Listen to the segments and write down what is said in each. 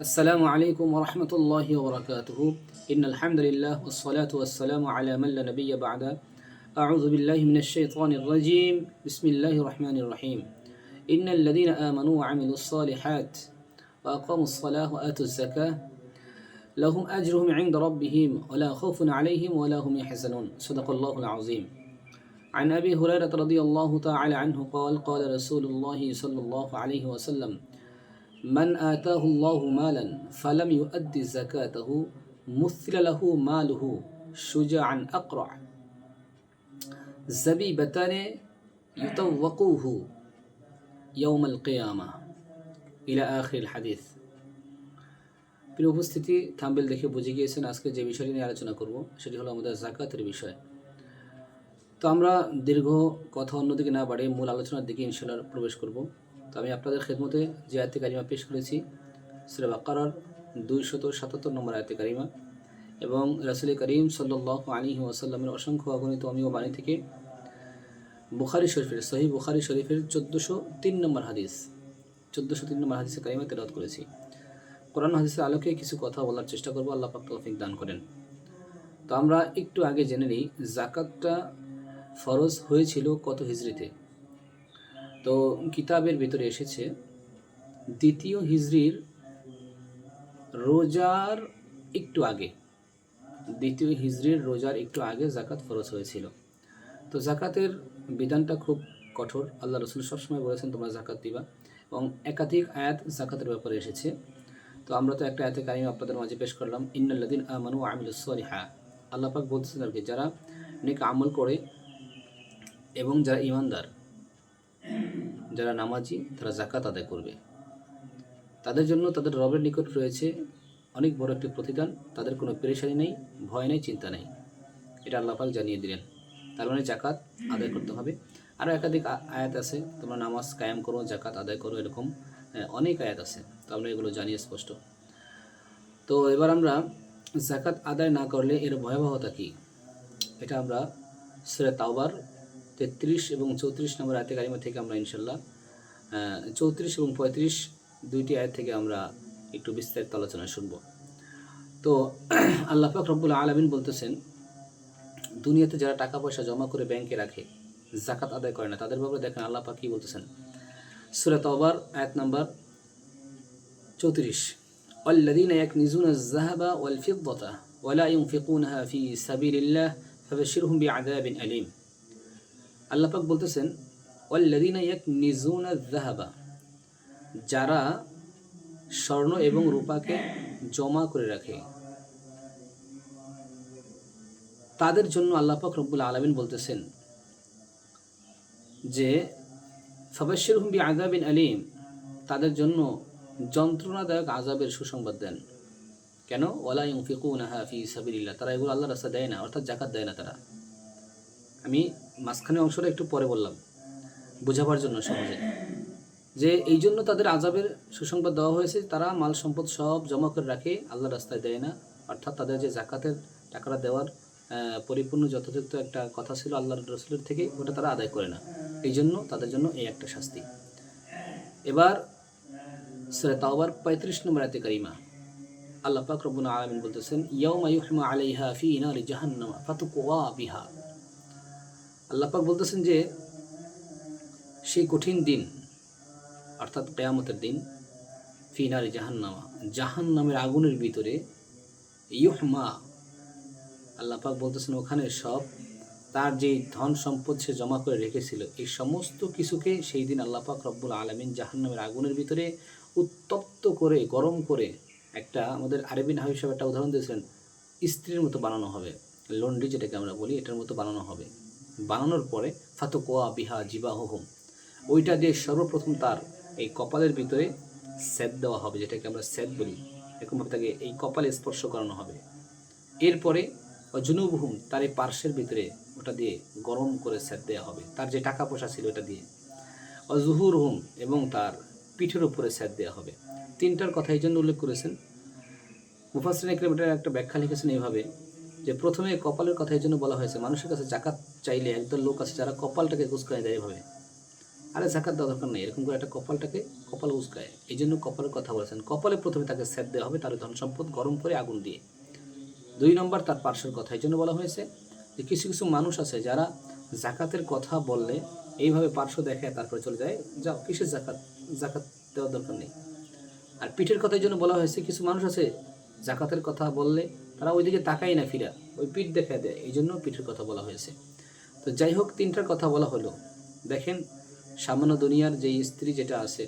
السلام عليكم ورحمة الله وبركاته. إن الحمد لله والصلاة والسلام على من لا نبي بعد. أعوذ بالله من الشيطان الرجيم. بسم الله الرحمن الرحيم. إن الذين آمنوا وعملوا الصالحات وأقاموا الصلاة وآتوا الزكاة لهم أجرهم عند ربهم ولا خوف عليهم ولا هم يحزنون. صدق الله العظيم. عن أبي هريرة رضي الله تعالى عنه قال قال رسول الله صلى الله عليه وسلم মান مالا فلم ফালাম زكاته مثل له ماله সুজাআন أقرع زبيبتان يتوقوه يوم القيامة ইলা آخر الحديث প্রিয় উপস্থিতি থাম্বেল দেখে বুঝে গিয়েছেন আজকে যে বিষয়টি নিয়ে আলোচনা করব, সেটি হলো আমাদের জাকাতের বিষয়। তো আমরা দীর্ঘ কথা অন্যদিকে না বাড়িয়ে মূল আলোচনার দিকে ইনশাল্লাহ প্রবেশ করব। তো আমি আপনাদের খেদমতে যে আয়তে কারিমা পেশ করেছি, সুরা বাকারার দুইশত সাতাত্তর নম্বর আয়তে কারিমা। এবং রাসুল করিম সাল্লাহ আলী ওয়াসাল্লামের অসংখ্য অগণিত অমীয় বাণী থেকে বুখারি শরীফের সহি বুখারি শরীফের চোদ্দোশো তিন নম্বর হাদিস, চোদ্দোশো তিন নম্বর হাদিসে কারিমা তেলাওয়াত করেছি। কোরআন হাদিসের আলোকে কিছু কথা বলার চেষ্টা করব, আল্লাহ পাক তৌফিক দান করেন। তো আমরা একটু আগে জেনে নিই, জাকাতটা ফরজ হয়েছিল কত হিজড়িতে? তো কিতাবের ভিতরে এসেছে, দ্বিতীয় হিজড়ির রোজার একটু আগে, দ্বিতীয় হিজড়ির রোজার একটু আগে জাকাত ফরজ হয়েছিল। তো জাকাতের বিধানটা খুব কঠোর, আল্লাহ রসুল সবসময় বলেছেন তোমরা জাকাত দিবা এবং একাধিক আয়াত জাকাতের ব্যাপারে এসেছে। তো আমরা তো একটা আয়াতে কাহিনী আপনাদের মাঝে পেশ করলাম ইন্নাল্লাদিন আমানু আমিল সলিহা। আল্লাহ পাক বলতেছেন আর কি, যারা নেক আমল করে এবং যারা ইমানদার যারা নামাজি, তারা জাকাত আদায় করবে। তাদের জন্য তাদের রবের নিকট রয়েছে অনেক বড় একটি প্রতিদান। তাদের কোনো পেরেশানি নেই, ভয় নেই, চিন্তা নেই। এটা আল্লাহ পাক জানিয়ে দিলেন। তার মানে জাকাত আদায় করতে হবে। আরও একাধিক আয়াত আছে, তোমরা নামাজ কায়েম করো জাকাত আদায় করো, এরকম অনেক আয়াত আছে। তো আমরা এগুলো জানি স্পষ্ট। তো এবার আমরা জাকাত আদায় না করলে এর ভয়াবহতা কী? এটা আমরা সুরে তাওবার তেত্রিশ এবং চৌত্রিশ নম্বর আয়তে কারিমা থেকে আমরা ইনশাল্লাহ চৌত্রিশ এবং পঁয়ত্রিশ দুইটি আয়াত থেকে আমরা একটু বিস্তারিত আলোচনা শুনব তো আল্লাহ পাক রব্বুল আলমিন বলতেছেন দুনিয়াতে যারা টাকা পয়সা জমা করে ব্যাংকে রাখে জাকাত আদায় করে না তাদের ব্যাপারে দেখেন আল্লাহ পাক কী বলতেছেন সুরে তওবার আয়াত নাম্বার চৌত্রিশ والذين يكنزون الذهب والفضة ولا ينفقونها في سبيل الله فبشرهم بعذاب أليم আল্লাহ পাক বলতেছেন ওয়াল্লাদিনা ইয়াকনিজুনা যাহাবা যারা স্বর্ণ এবং রূপাকে জমা করে রাখে। তাদের জন্য আল্লাহ পাক রব্বুল আলামিন বলতেছেন যে ফাবাশির হুম্বি আজাবিন আলিম তাদের জন্য যন্ত্রণাদায়ক আজাবের সুসংবাদ দেন। কেন? ওয়ালা ইউফিকুনাহা ফি সাবিলিল্লাহ, তারা এগুলো আল্লাহ রাস্তা দেয় না, অর্থাৎ জাকাত দেয় না তারা। আমি মাঝখানে অংশটা একটু পরে বললাম, বোঝাবার জন্য সহজে। যে এই জন্য তাদের আজাবের সুসংবাদ দেওয়া হয়েছে, তারা মাল সম্পদ সব জমা করে রাখে, আল্লাহ রাস্তায় দেয় না। অর্থাৎ তাদের যে জাকাতের টাকাটা দেওয়ার পরিপূর্ণ যথাযথ একটা কথা ছিল আল্লাহ রসুলের থেকে, ওটা তারা আদায় করে না। এই জন্য তাদের জন্য এই একটা শাস্তি। এবার তাওবার পঁয়ত্রিশ নম্বর আয়তে কারিমা। আল্লাহ পাক রব্বুল আলামিন বলতেছেন, ইয়াউমা ইউহমা আলাইহা ফি নারি জাহান্নামা, ফাতুকওয়া বিহা। আল্লাহ পাক বলতেছেন যে, সেই কঠিন দিন, অর্থাৎ কেয়ামতের দিন ফিনারি জাহান্নামা, জাহান্নামের আগুনের ভিতরে ইউহমা, আল্লাহ পাক বলতেছেন ওখানে সব তার যে ধন সম্পদ সে জমা করে রেখেছিল, এই সমস্ত কিছুকে সেই দিন আল্লাহ পাক রব্বুল আলমিন জাহান্নামের আগুনের ভিতরে উত্তপ্ত করে, গরম করে একটা আমাদের আরবিন হাবিব সাহেব একটা উদাহরণ দিয়েছিলেন, স্ত্রীর মতো বানানো হবে, লন্ড্রি যেটাকে আমরা বলি, এটার মতো বানানো হবে। বানানোর পরে ফাতুকোয়া বিহা জিবাহ হোম ওইটা দিয়ে সর্বপ্রথম তার এই কপালের ভিতরে স্যাদ দেওয়া হবে, যেটাকে আমরা স্যাদ বলি, এরকমভাবে তাকে এই কপালে স্পর্শ করানো হবে। এরপরে জুনুবহুম তার এই পার্শ্বের ভিতরে ওটা দিয়ে গরম করে স্যাদ দেওয়া হবে, তার যে টাকা পয়সা ছিল ওটা দিয়ে। অজুহুর হুম এবং তার পিঠের উপরে স্যাদ দেওয়া হবে। তিনটার কথা এই জন্য উল্লেখ করেছেন। মুফাসরিন একটা ব্যাখ্যা লিখেছেন এইভাবে যে প্রথমে কপালের কথা এই জন্য বলা হয়েছে, মানুষের কাছে জাকাত চাইলে একদল লোক আছে যারা কপালটাকে কুচকায় দেয় এভাবে। আরে জাকাত দেওয়া দরকার নেই, এরকম করে একটা কপালটাকে কপাল উস্কায়। এই জন্য কপালের কথা বলেছেন। কপালে প্রথমে তাকে স্যাদ দেওয়া হবে তার ধন সম্পদ গরম করে আগুন দিয়ে। দুই নম্বর তার পার্শ্বের কথা, এই জন্য বলা হয়েছে যে কিছু কিছু মানুষ আছে যারা জাকাতের কথা বললে এইভাবে পার্শ্ব দেখায়, তারপরে চলে যায়। যাও, কিসের জাকাত? জাকাত দেওয়ার দরকার নেই। আর পিঠের কথা এই জন্য বলা হয়েছে, কিছু মানুষ আছে জাকাতের কথা বললে তারা ওইদিকে তাকাই না ফিরা, ওই পিঠ দেখা দেয়। এই জন্য পিঠের কথা বলা হয়েছে। তো যাই হোক, তিনটার কথা বলা হলো। দেখেন, সামান্য দুনিয়ার যে স্ত্রী যেটা আছে,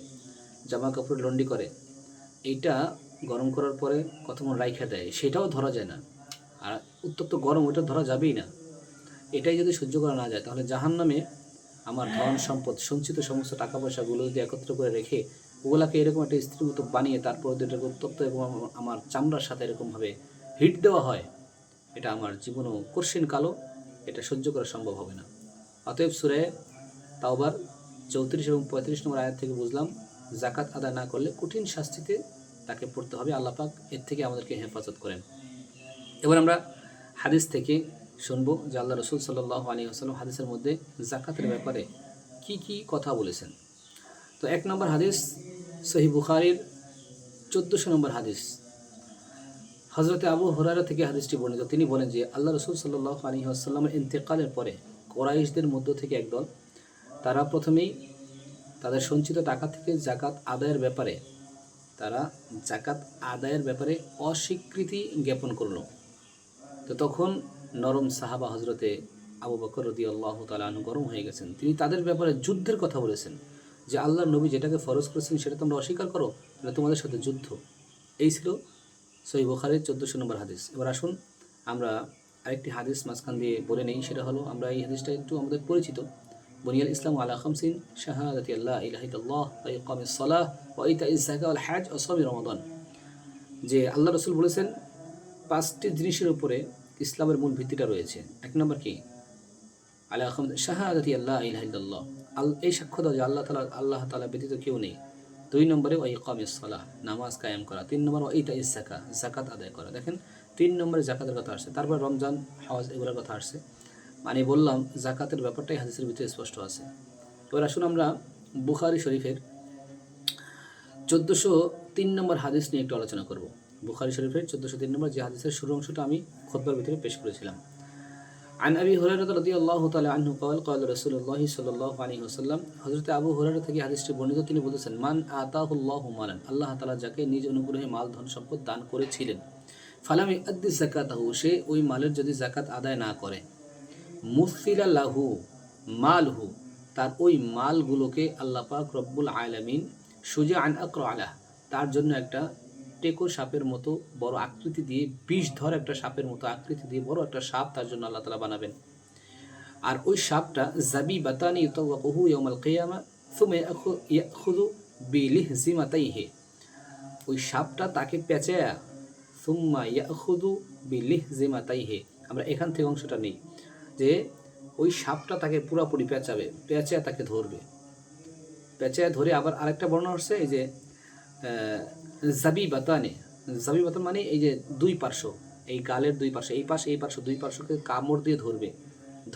জামা কাপড় লন্ডি করে, এইটা গরম করার পরে কতক্ষণ রাইখা দেয়, সেটাও ধরা যায় না। আর উত্তপ্ত গরম ওটা ধরা যাবেই না। এটাই যদি সহ্য করা না যায়, তাহলে জাহান নামে আমার ধন সম্পদ, সঞ্চিত সমস্ত টাকা পয়সাগুলো যদি একত্র করে রেখে ওগুলাকে এরকম একটা স্ত্রীর মতো বানিয়ে তারপর এটাকে উত্তপ্ত এবং আমার- চামড়ার সাথে এরকমভাবে হিট দেওয়া হয়, এটা আমার জীবনও কঠিন কালো, এটা সহ্য করা সম্ভব হবে না। অতএব সুরে তাওবার চৌত্রিশ এবং পঁয়ত্রিশ নম্বর আয়াত থেকে বুঝলাম জাকাত আদায় না করলে কঠিন শাস্তিতে তাকে পড়তে হবে, আল্লাহ পাক এর থেকে আমাদেরকে হেফাজত করেন। এবার আমরা হাদিস থেকে শুনব যে আল্লাহ রসুল সাল্লাহ আলী আসালাম হাদিসের মধ্যে জাকাতের ব্যাপারে কি কি কথা বলেছেন। তো এক নম্বর হাদিস সহি বুখারির চোদ্দোশো নম্বর হাদিস। হজরতে আবু হরারা থেকে হাদিসটি বর্ণিত। তিনি বলেন যে, আল্লাহ রসুল সাল্লাহ আলী আসাল্লামের ইন্তেকালের পরে কোরাইশদের মধ্য থেকে একদল, তারা প্রথমেই তাদের সঞ্চিত টাকা থেকে জাকাত আদায়ের ব্যাপারে, তারা জাকাত আদায়ের ব্যাপারে অস্বীকৃতি জ্ঞাপন করল। তো তখন নরম সাহাবা হজরতে আবু বকর রদি আল্লাহ তালু গরম হয়ে গেছেন। তিনি তাদের ব্যাপারে যুদ্ধের কথা বলেছেন। যে আল্লাহর নবী যেটাকে ফরজ করেছেন সেটা তোমরা অস্বীকার করো, এটা তোমাদের সাথে যুদ্ধ। এই ছিল সহি বুখারির চোদ্দোশো নম্বর হাদিস। এবার আসুন, আমরা আরেকটি হাদিস মাঝখান দিয়ে বলে নেই, সেটা হলো আমরা এই হাদিসটা একটু আমাদের পরিচিত। বনিয়াল ইসলাম আলা খামসিন শাহাদাতি আল্লাহ ইলাহিদাল্লাহ ওয়া ইকামিস সালাহ ওয়া ইতাইজ যাকাত ওয়াল হজ রমাদান। যে আল্লাহ রসুল বলেছেন, পাঁচটি জিনিসের উপরে ইসলামের মূল ভিত্তিটা রয়েছে। এক নম্বর কি? আল্লাহ শাহাদাতি আল্লাহ ইলাহিদাল্লাহ আল এই সাক্ষ্য দাও যে আল্লাহ তালা আল্লাহ তালা ব্যতীত কেউ নেই। দুই নম্বরে ওই কমের সলাহ, নামাজ কায়েম করা। তিন নম্বর ওইটা ইসাকা জাকাত আদায় করা। দেখেন, তিন নম্বরে জাকাতের কথা আসছে। তারপর রমজান, হজ এগুলোর কথা আসছে। মানে বললাম জাকাতের ব্যাপারটাই হাদিসের ভিতরে স্পষ্ট আছে। এবার আসুন আমরা বুখারি শরীফের চোদ্দোশো তিন নম্বর হাদিস নিয়ে একটু আলোচনা করব। বুখারি শরীফের চোদ্দোশো তিন নম্বর যে হাদিসের শুরু অংশটা আমি খোদ্বার ভিতরে পেশ করেছিলাম। عن أبي هريرة رضي الله تعالى عنه قال قال رسول الله صلى الله عليه وسلم হযরত আবু হুরায়রা থেকে হাদিসটি বর্ণিত তিনি বলেছেন মান আতাহুল্লাহু মালান আল্লাহ তাআলা যাকে নিজ অনুগ্রহে মাল ধন সম্পদ দান করেছিলেন ফালাম ইয়াদ্দি যাকাতাহু সে ওই মালের যদি জাকাত আদায় না করে মুসিলা লাহু মালহু তার ওই মালগুলোকে আল্লাহ পাক রব্বুল আলামিন সুজা আন আকর আলাহ তার জন্য একটা টেকো সাপের মতো বড় আকৃতি দিয়ে, বিষ ধর একটা সাপের মতো আকৃতি দিয়ে বড় একটা সাপ তার জন্য আল্লাহ তালা বানাবেন। আর ওই সাপটা জাবি বাতানি ইউতাওয়াকুহু ইয়াউমাল কিয়ামা সুমা ইয়াখুযু হে ওই সাপটা তাকে পেঁচায়া সুম্মা ইয়াখুযু হে আমরা এখান থেকে অংশটা নেই। যে ওই সাপটা তাকে পুরাপুরি পেঁচাবে, পেঁচায়া তাকে ধরবে। পেঁচায়া ধরে আবার আরেকটা বর্ণনা হচ্ছে, এই যে জাবি বাতানে জাবি বাতান মানে এই যে দুই পার্শ্ব, এই গালের দুই পাশে এই পাশে, এই পার্শ্ব, দুই পার্শ্বকে কামড় দিয়ে ধরবে।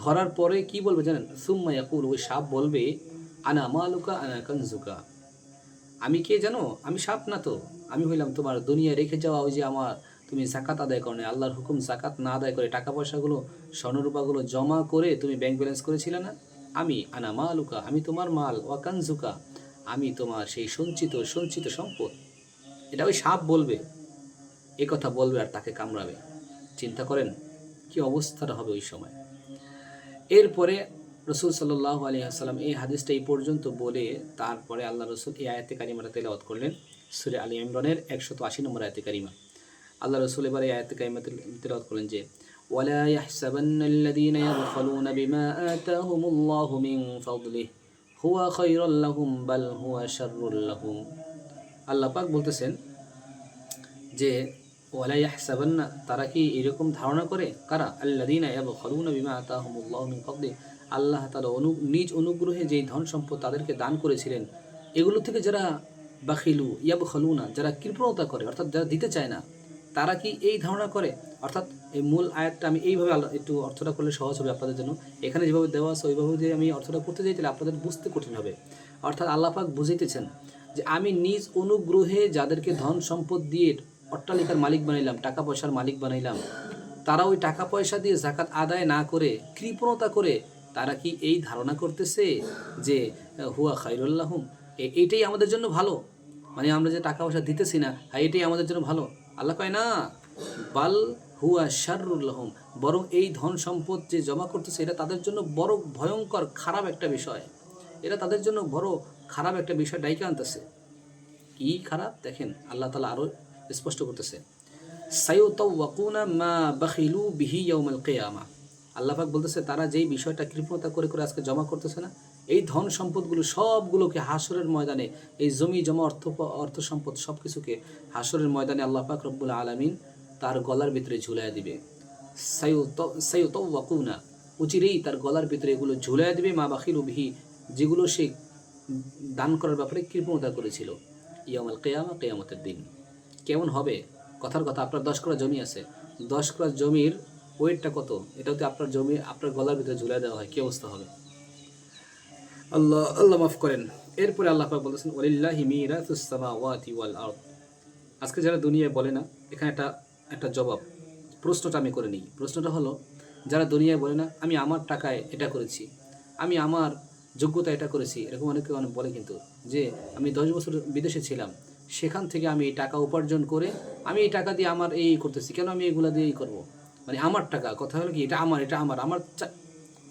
ধরার পরে কি বলবে জানেন? সুম্মা ইয়াকুল, ওই সাপ বলবে, আনা মালুকা, আনা কানজুকা। আমি কে জানো? আমি সাপ না তো। আমি হইলাম তোমার দুনিয়া রেখে যাওয়া ওই যে আমার, তুমি জাকাত আদায় করো না আল্লাহর হুকুম জাকাত না আদায় করে টাকা পয়সাগুলো স্বর্ণরূপাগুলো জমা করে তুমি ব্যাংক ব্যালেন্স করেছিলে না? আমি, আনা মালুকা, আমি তোমার মাল ওয়াকানজুকা আমি তোমার সেই সঞ্চিত সঞ্চিত সম্পদ এটা ওই সাপ বলবে এ কথা বলবে আর তাকে কামড়াবে চিন্তা করেন কি অবস্থাটা হবে ওই সময় এরপরে রসুল সাল্লাহ আলী আসসালাম এই হাদিসটা এই পর্যন্ত বলে তারপরে আল্লাহ রসুল এই আয়াতে কারিমাটা তেলাওয়াত করলেন সুরে আলী ইমরানের একশত আশি নম্বর আয়াতে কারিমা আল্লাহ রসুল এবার এই আয়াতে কারিমা তেলাওয়াত করলেন যে ولا يحسبن الذين يبخلون بما آتاهم الله من فضله হুয়া খৈরুল্লাহুম বাল হুয়া শারুল্লাহুম আল্লাহ পাক বলতেছেন যে ওয়ালাইয়াহ সাবান্না তারা কি এরকম ধারণা করে? কারা? আল্লাদিনা এবং হরুন বিমা আতাহমুল্লাহ কবদে আল্লাহ তালা অনু, নিজ অনুগ্রহে যেই ধন সম্পদ তাদেরকে দান করেছিলেন, এগুলো থেকে যারা বাখিলু ইয়াব খলুনা যারা কৃপণতা করে, অর্থাৎ যারা দিতে চায় না তারা কি এই ধারণা করে? অর্থাৎ এই মূল আয়াতটা আমি এইভাবে একটু অর্থটা করলে সহজ হবে আপনাদের জন্য। এখানে যেভাবে দেওয়া আছে, ওইভাবে যদি আমি অর্থটা করতে যাই, তাহলে আপনাদের বুঝতে কঠিন হবে। অর্থাৎ আল্লাহ পাক বুঝাইতেছেন যে, আমি নিজ অনুগ্রহে যাদেরকে ধন সম্পদ দিয়ে অট্টালিকার মালিক বানাইলাম, টাকা পয়সার মালিক বানাইলাম, তারা ওই টাকা পয়সা দিয়ে জাকাত আদায় না করে, কৃপণতা করে, তারা কি এই ধারণা করতেছে যে, হুয়া খাইরুল্লাহম এইটাই আমাদের জন্য ভালো। মানে আমরা যে টাকা পয়সা দিতেছি না হ্যাঁ এটাই আমাদের জন্য ভালো। আল্লাহ কয়, না, বাল হুয়া শারুল্লাহম বরং এই ধন সম্পদ যে জমা করতেছে, এটা তাদের জন্য বড় ভয়ঙ্কর, খারাপ একটা বিষয়। এটা তাদের জন্য বড় খারাপ একটা বিষয় ডাইকে আনতেছে। কি খারাপ? দেখেন, আল্লাহ তালা আরও স্পষ্ট করতেছে। মা আল্লাহফাক বলতেছে, তারা যেই বিষয়টা কৃপণতা করে করে আজকে জমা করতেছে না এই ধন সম্পদগুলো সবগুলোকে হাসরের ময়দানে, এই জমি জমা অর্থ অর্থ সম্পদ সব কিছুকে হাসরের ময়দানে আল্লাহ পাক রব্বুল আলামিন তার গলার ভিতরে ঝুলাই দিবে। সাইউতাওয়াকুনা উচিরেই তার গলার ভিতরে এগুলো ঝুলাই দিবে, মা বাখিলু বিহি, যেগুলো সে দান করার ব্যাপারে কৃপণতা করেছিল। ইয়ামাল কেয়ামা, কেয়ামতের দিন। কেমন হবে? কথার কথা, আপনার দশ করা জমি আছে। দশ করা জমির ওয়েটটা কত? এটা হচ্ছে আপনার জমি, আপনার গলার ভিতরে ঝুলাই দেওয়া হয়। কী অবস্থা হবে? আল্লাহ আল্লাহ মাফ করেন। এরপরে আল্লাহ পাক বলতেছেন, ওয়ালিল্লাহি মিরাতুস সামাওয়াতি ওয়াল আরদ। আজকে যারা দুনিয়ায় বলে না, এখানে একটা একটা জবাব। প্রশ্নটা আমি করে নিই। প্রশ্নটা হলো, যারা দুনিয়ায় বলে না, আমি আমার টাকায় এটা করেছি। আমি আমার যোগ্যতা এটা করেছি। এরকম অনেকে অনেক বলে কিন্তু, যে আমি দশ বছর বিদেশে ছিলাম। সেখান থেকে আমি এই টাকা উপার্জন করে, আমি এই টাকা দিয়ে আমার এই করতেছি। কেন আমি এগুলা দিয়ে এই করব? মানে আমার টাকা, কথা হলো কি, এটা আমার এটা আমার। আমার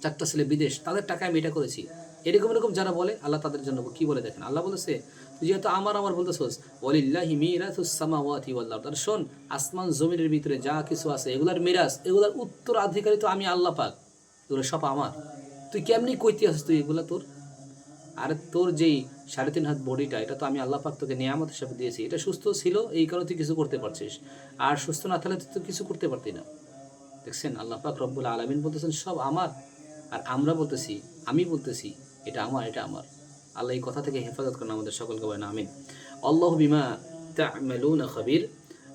চারটা ছেলে বিদেশ, তাদের টাকায় আমি এটা করেছি। এরকম এরকম যারা বলে, আল্লাহ তাদের জন্য কি বলে দেখেন? আল্লাহ বলেছে যেহেতু আমার আমার বলতেছোস, ওয়ালিল্লাহি মিরাতুস সামাওয়াতি ওয়াল শোন, আসমান জমিনের ভিতরে যা কিছু আছে, এগুলার মিরাজ, এগুলার উত্তরাধিকারী তো আমি আল্লাহ পাক। এগুলো সব আমার। তুই কেমনি কইতে আসিস তুই এগুলা তোর? আর তোর যেই সাড়ে তিন হাত বডিটা, এটা তো আমি আল্লাহ পাক তোকে নিয়ামত হিসাবে দিয়েছি। এটা সুস্থ ছিল, এই কারণে তুই কিছু করতে পারছিস। আর সুস্থ না থাকলে তুই তো কিছু করতে পারতি না। দেখছেন, আল্লাহ পাক রব্বুল আলমিন বলতেছেন, সব আমার। আর আমরা বলতেছি, আমি বলতেছি, এটা আমার এটা আমার। আল্লাহ এই কথা থেকে হেফাজত করেন আমাদের সকলকে বলেন, আমিন। আল্লাহ বিমা তা'মালুনা খাবির।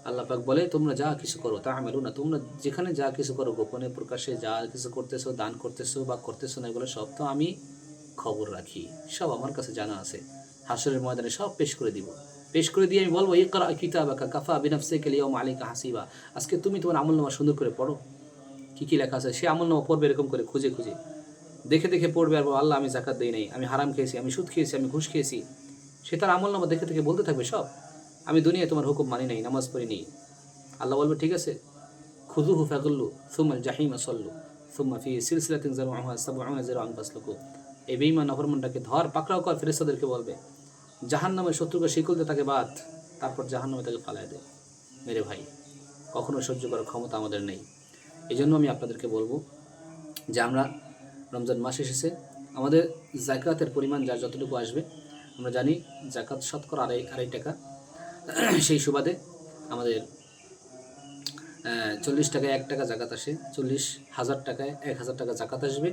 আল্লাহ পাক বলে, তোমরা যা কিছু করো তা না তোমরা যেখানে যা কিছু করো, গোপনে প্রকাশে যা কিছু করতেছো, দান করতেছো বা করতেছো না এগুলো সব তো আমি খবর রাখি। সব আমার কাছে জানা আছে। হাসরের ময়দানে সব পেশ করে দিব। পেশ করে দিয়ে আমি বলব, ইকরা কিতাবাকা কাফা বিনাফসিকা লিয়াউম আলাইকা হাসিবা। আজকে তুমি তোমার আমল নামা সুন্দর করে পড়ো। কি কী লেখা আছে? সে আমলনামা পড়বে এরকম করে খুঁজে খুঁজে। দেখে দেখে পড়বে আর আল্লাহ, আমি জাকাত দিই নাই, আমি হারাম খেয়েছি, আমি সুদ খেয়েছি, আমি ঘুষ খেয়েছি। সে তার আমল নামা দেখে দেখে বলতে থাকবে, সব, আমি দুনিয়ায় তোমার হুকুম মানি নাই, নামাজ পড়ি নেই। আল্লাহ বলবে, ঠিক আছে। খুদুহু ফাগুল্লু সুমাল জাহিমা সল্লু, সুম্মা ফি সিলসিলাতিন জারুহা সাবউনা জিরাআন ফাসলুকু। এই বেঈমান অপরমনটাকে ধর, পাকড়াও কর ফেরেস্তাদেরকে বলবে। জাহান্নামের শত্রুকে শিকলতে তাকে বাদ তারপর জাহান্নামে তাকে ফালায় দে। মেরে ভাই, কখনো সহ্য করার ক্ষমতা আমাদের নেই। এই জন্য আমি আপনাদেরকে বলব যে আমরা রমজান মাস এসেছে, আমাদের জাকাতের পরিমাণ যার যতটুকু আসবে, আমরা জানি জাকাত শতকরা আড়াই আড়াই টাকা। সেই সুবাদে আমাদের চল্লিশ টাকায় এক টাকা জাকাত আসে, চল্লিশ হাজার টাকায় এক হাজার টাকা জাকাত আসবে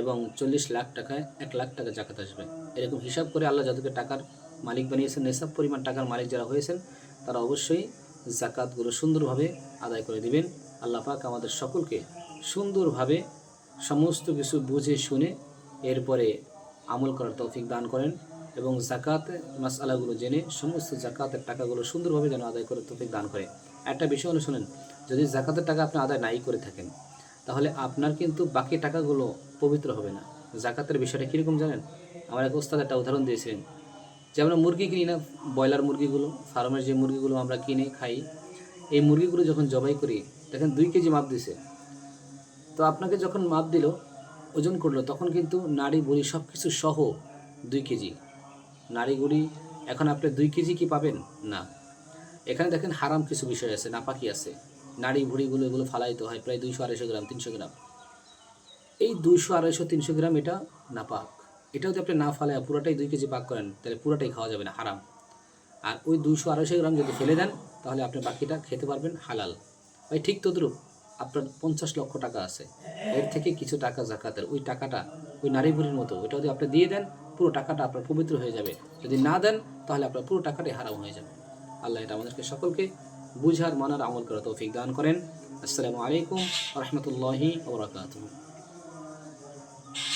এবং চল্লিশ লাখ টাকায় এক লাখ টাকা জাকাত আসবে। এরকম হিসাব করে আল্লাহ যাদেরকে টাকার মালিক বানিয়েছেন, নেশাব পরিমাণ টাকার মালিক যারা হয়েছেন, তারা অবশ্যই জাকাতগুলো সুন্দরভাবে আদায় করে দিবেন। আল্লাহ পাক আমাদের সকলকে সুন্দরভাবে সমস্ত কিছু বুঝে শুনে এরপরে আমল করার তৌফিক দান করেন এবং জাকাত মাসালাগুলো জেনে সমস্ত জাকাতের টাকাগুলো সুন্দরভাবে যেন আদায় করে তৌফিক দান করে। একটা বিষয় হলো শোনেন, যদি জাকাতের টাকা আপনি আদায় নাই করে থাকেন, তাহলে আপনার কিন্তু বাকি টাকাগুলো পবিত্র হবে না। জাকাতের বিষয়টা কীরকম জানেন? আমার এক ওস্তাদ একটা উদাহরণ দিয়েছিলেন। যে আমরা মুরগি কিনি না, ব্রয়লার মুরগিগুলো, ফার্মের যে মুরগিগুলো আমরা কিনে খাই, এই মুরগিগুলো যখন জবাই করি দেখেন দুই কেজি মাপ দিছে। তো আপনাকে যখন মাপ দিল, ওজন করল, তখন কিন্তু নাড়ি, বুড়ি সব কিছু সহ দুই কেজি। নাড়ি গুড়ি এখন আপনি দুই কেজি কি পাবেন? না। এখানে দেখেন হারাম কিছু বিষয় আছে, নাপাকি আছে। নাড়ি ভুড়িগুলো এগুলো ফালাইতে হয় প্রায় দুইশো, আড়াইশো গ্রাম, তিনশো গ্রাম। এই দুইশো, আড়াইশো, তিনশো গ্রাম এটা নাপাক। এটা যদি আপনি না ফালায়, পুরোটাই দুই কেজি পাক করেন, তাহলে পুরোটাই খাওয়া যাবে না, হারাম। আর ওই দুইশো, আড়াইশো গ্রাম যদি ফেলে দেন, তাহলে আপনি বাকিটা খেতে পারবেন হালাল। ভাই, ঠিক তদ্রুপ আপনার পঞ্চাশ লক্ষ টাকা আছে। এর থেকে কিছু টাকা জাকাতের, ওই টাকাটা ওই নারী বুড়ির মতো, ওইটা যদি আপনি দিয়ে দেন, পুরো টাকাটা আপনার পবিত্র হয়ে যাবে। যদি না দেন, তাহলে আপনার পুরো টাকাটাই হারাম হয়ে যাবে। আল্লাহ এটা আমাদেরকে সকলকে বুঝার, মানার, আমল করা তৌফিক দান করেন। আসসালামু আলাইকুম রহমতুল্লাহি ওবরাকাতুহ